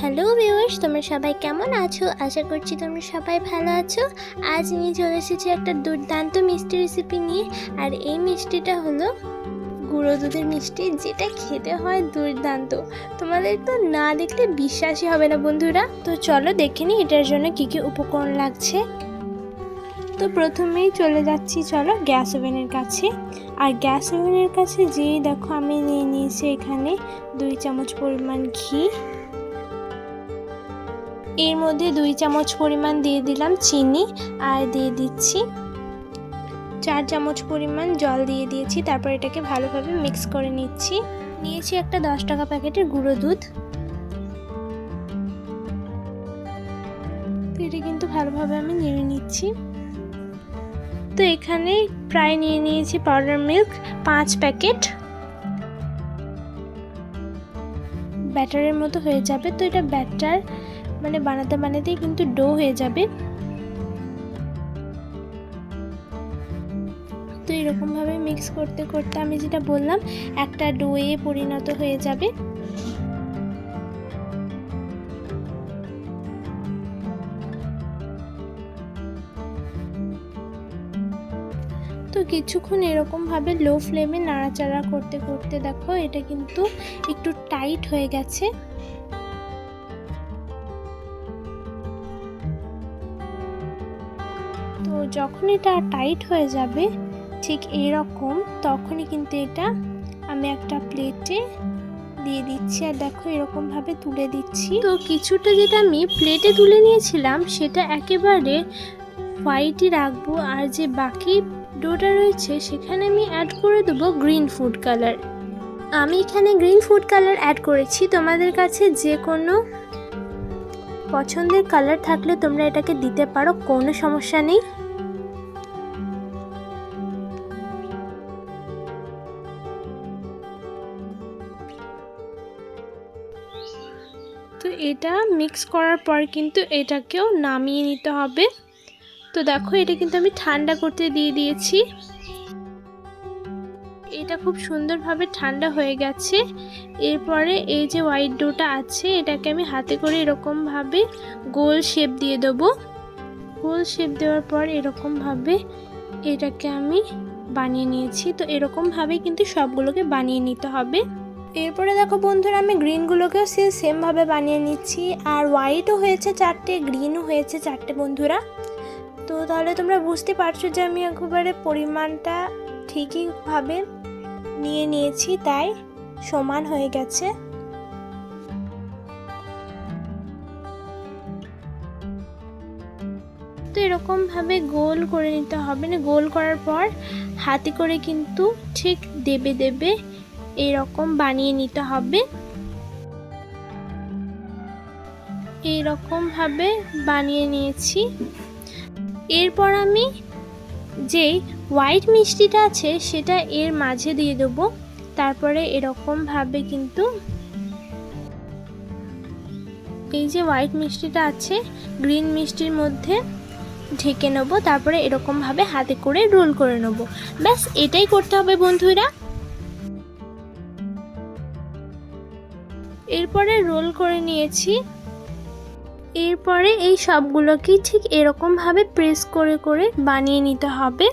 Hello viewers, তোমরা সবাই কেমন আছো? আশা করছি তোমরা সবাই ভালো আছো। আজ নিয়ে চলে এসেছি একটা দুর্দান্ত মিষ্টি রেসিপি নিয়ে, আর এই মিষ্টিটা হলো গুঁড়ো দুধের মিষ্টি, যেটা খেতে হয় দুর্দান্ত। তোমাদের তো না দেখলে বিশ্বাসই হবে না বন্ধুরা। তো চলো দেখে নিই এটার জন্য কী কী উপকরণ লাগছে। তো প্রথমেই চলে যাচ্ছি চলো গ্যাস ওভেনের কাছে। আর গ্যাস ওভেনের কাছে যেই দেখো আমি নিয়ে নিয়েছি এখানে দুই চামচ পরিমাণ ঘি এর মধ্যে দুই চামচ পরিমাণ দিয়ে দিলাম চিনি আর দিয়ে দিচ্ছি চার চামচ পরিমাণ জল দিয়ে দিয়েছি, তারপর এটাকে ভালোভাবে মিক্স করে নিচ্ছি। নিয়েছি একটা দশ টাকা প্যাকেটের গুঁড়ো দুধ। তো এটা কিন্তু ভালোভাবে আমি নেড়ে নিচ্ছি। তো এখানে প্রায় নিয়ে নিয়েছি পাউডার মিল্ক পাঁচ প্যাকেট। ব্যাটারের মতো হয়ে যাবে। তো এটা ব্যাটার মানে বানাতে বানাতেই কিন্তু ডো হয়ে যাবে। তো এরকমভাবে মিক্স করতে করতে আমি যেটা বললাম, একটা ডোয়ে পরিণত হয়ে যাবে। তো কিছুক্ষণ এরকমভাবে লো ফ্লেমে নাড়াচাড়া করতে করতে দেখো, এটা কিন্তু একটু টাইট হয়ে গেছে। তো যখন এটা টাইট হয়ে যাবে, ঠিক এরকম, তখনই কিন্তু এটা আমি একটা প্লেটে দিয়ে দিচ্ছি। আর দেখো এরকমভাবে তুলে দিচ্ছি। তো কিছুটা যেটা আমি প্লেটে তুলে নিয়েছিলাম, সেটা একেবারে হোয়াইটই রাখব। আর যে বাকি ডোটা রয়েছে, সেখানে আমি অ্যাড করে দেবো গ্রিন ফুড কালার আমি এখানে গ্রিন ফুড কালার অ্যাড করেছি। তোমাদের কাছে যে কোনো পছন্দের কালার থাকলে তোমরা এটাকে দিতে পারো, কোনো সমস্যা নেই। তো এটা মিক্স করার পর কিন্তু এটাকেও নামিয়ে নিতে হবে। তো দেখো, এটা কিন্তু আমি ঠান্ডা করতে দিয়ে দিয়েছি। এটা খুব সুন্দরভাবে ঠান্ডা হয়ে গেছে। এরপরে এই যে হোয়াইট ডোটা আছে, এটাকে আমি হাতে করে এরকমভাবে গোল শেপ দিয়ে দেবো। গোল শেপ দেওয়ার পর এরকমভাবে এটাকে আমি বানিয়ে নিয়েছি। তো এরকমভাবে কিন্তু সবগুলোকে বানিয়ে নিতে হবে। এরপরে দেখো বন্ধুরা, আমি গ্রিনগুলোকেও সে সেমভাবে বানিয়ে নিচ্ছি। আর হোয়াইটও হয়েছে চারটে গ্রিনও হয়েছে চারটে বন্ধুরা। তো তাহলে তোমরা বুঝতে পারছ যে আমি একেবারে পরিমাণটা ঠিকইভাবে নিয়ে নিয়েছি, তাই সমান হয়ে গেছে। তো এরকমভাবে গোল করে নিতে হবে। না গোল করার পর হাতে করে কিন্তু ঠিক দেবে দেবে এরকম বানিয়ে নিতে হবে। এইরকমভাবে বানিয়ে নিয়েছি। এরপর আমি যে হোয়াইট মিষ্টিটা আছে সেটা এর মাঝে দিয়ে দেবো। তারপরে এরকমভাবে কিন্তু এই যে হোয়াইট মিষ্টিটা আছে, গ্রিন মিষ্টির মধ্যে ঢেকে নেব। তারপরে এরকমভাবে হাতে করে রোল করে নেব। ব্যাস, এটাই করতে হবে বন্ধুরা। এরপরে রোল করে নিয়েছি। এরপরে এই সবগুলোকেই ঠিক এরকমভাবে প্রেস করে করে বানিয়ে নিতে হবে।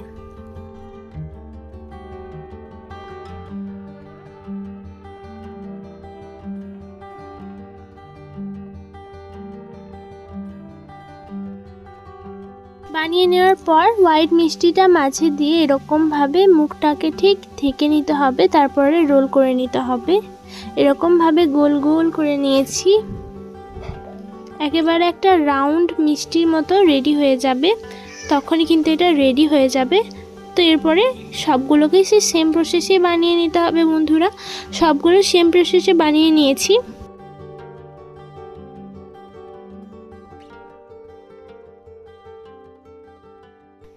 বানিয়ে নেওয়ার পর হোয়াইট মিষ্টিটা মাঝে দিয়ে এরকমভাবে মুখটাকে ঠিক থেকে নিতে হবে, তারপরে রোল করে নিতে হবে। এরকমভাবে গোল গোল করে নিয়েছি। একেবারে একটা রাউন্ড মিষ্টির মতো রেডি হয়ে যাবে। তখনই কিন্তু এটা রেডি হয়ে যাবে। তো এরপরে সবগুলোকেই সে সেম প্রসেসে বানিয়ে নিতে হবে বন্ধুরা। সবগুলো সেম প্রসেসে বানিয়ে নিয়েছি।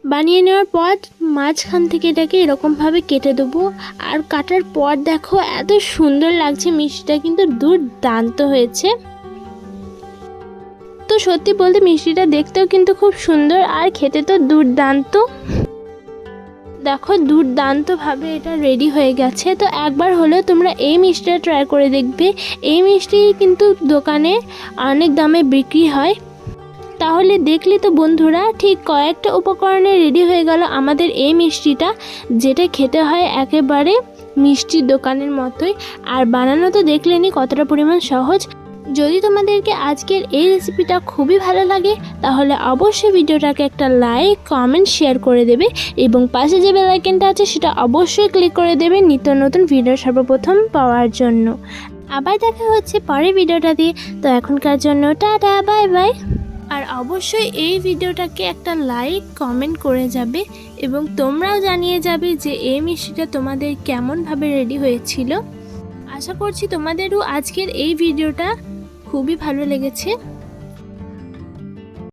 বানিয়ে নেওয়ার পর মাঝখান থেকে এটাকে এরকমভাবে কেটে দেবো। আর কাটার পর দেখো, এত সুন্দর লাগছে, মিষ্টিটা কিন্তু দুর্দান্ত হয়েছে। তো সত্যি বলতে মিষ্টিটা দেখতেও কিন্তু খুব সুন্দর আর খেতে তো দুর্দান্ত। দেখো, দুর্দান্তভাবে এটা রেডি হয়ে গেছে। তো একবার হলেও তোমরা এই মিষ্টিটা ট্রাই করে দেখবে। এই মিষ্টি কিন্তু দোকানে অনেক দামে বিক্রি হয়। তাহলে দেখলি তো বন্ধুরা, ঠিক কয়েকটা উপকরণে রেডি হয়ে গেল আমাদের এই মিষ্টিটা, যেটা খেতে হয় একেবারে মিষ্টির দোকানের মতোই। আর বানানো তো দেখলেনি কতটা পরিমাণ সহজ। যদি তোমাদেরকে আজকের এই রেসিপিটা খুবই ভালো লাগে, তাহলে অবশ্যই ভিডিওটাকে একটা লাইক, কমেন্ট, শেয়ার করে দেবে এবং পাশে যে বেল আইকনটা আছে, সেটা অবশ্যই ক্লিক করে দেবে নিত্য নতুন ভিডিও সর্বপ্রথম পাওয়ার জন্য। আবার দেখা হচ্ছে পরের ভিডিওটা দিয়ে। তো এখনকার জন্য টাটা, বাই বাই। আর অবশ্যই এই ভিডিওটাকে একটা লাইক, কমেন্ট করে যাবে এবং তোমরাও জানিয়ে যাবে যে এই মিষ্টিটা তোমাদের কেমনভাবে রেডি হয়েছিল। আশা করছি তোমাদেরও আজকের এই ভিডিওটা খুবই ভালো লেগেছে।